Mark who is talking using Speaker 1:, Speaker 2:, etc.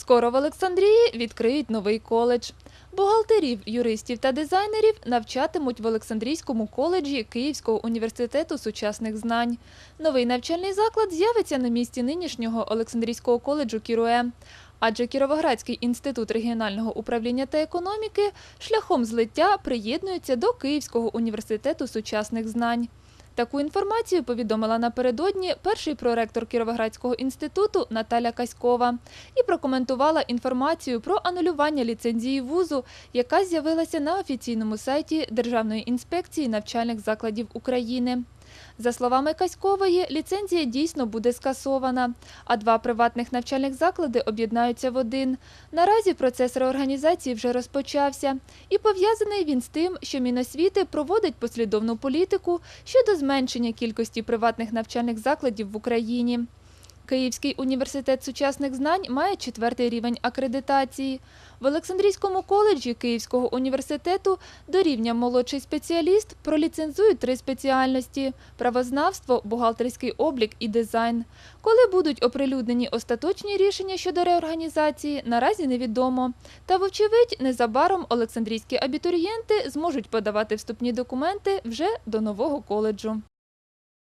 Speaker 1: Скоро в Олександрії відкриють новий коледж. Бухгалтерів, юристів та дизайнерів навчатимуть в Олександрійському коледжі Київського університету сучасних знань. Новий навчальний заклад з'явиться на місці нинішнього Олександрійського коледжу Кіруе. Адже Кіровоградський інститут регіонального управління та економіки шляхом злиття приєднується до Київського університету сучасних знань. Таку інформацію повідомила напередодні перший проректор Кіровоградського інституту Наталя Каськова і прокоментувала інформацію про анулювання ліцензії вузу, яка з'явилася на офіційному сайті Державної інспекції навчальних закладів України. За словами Каськової, ліцензія дійсно буде скасована, а два приватних навчальних заклади об'єднаються в один. Наразі процес реорганізації вже розпочався, і пов'язаний він з тим, що Міносвіти проводить послідовну політику щодо зменшення кількості приватних навчальних закладів в Україні. Київський університет сучасних знань має четвертий рівень акредитації. В Олександрійському коледжі Київського університету до рівня молодший спеціаліст проліцензують три спеціальності: правознавство, бухгалтерський облік і дизайн. Коли будуть оприлюднені остаточні рішення щодо реорганізації, наразі невідомо. Та, вочевидь, незабаром олександрійські абітурієнти зможуть подавати вступні документи вже до нового коледжу.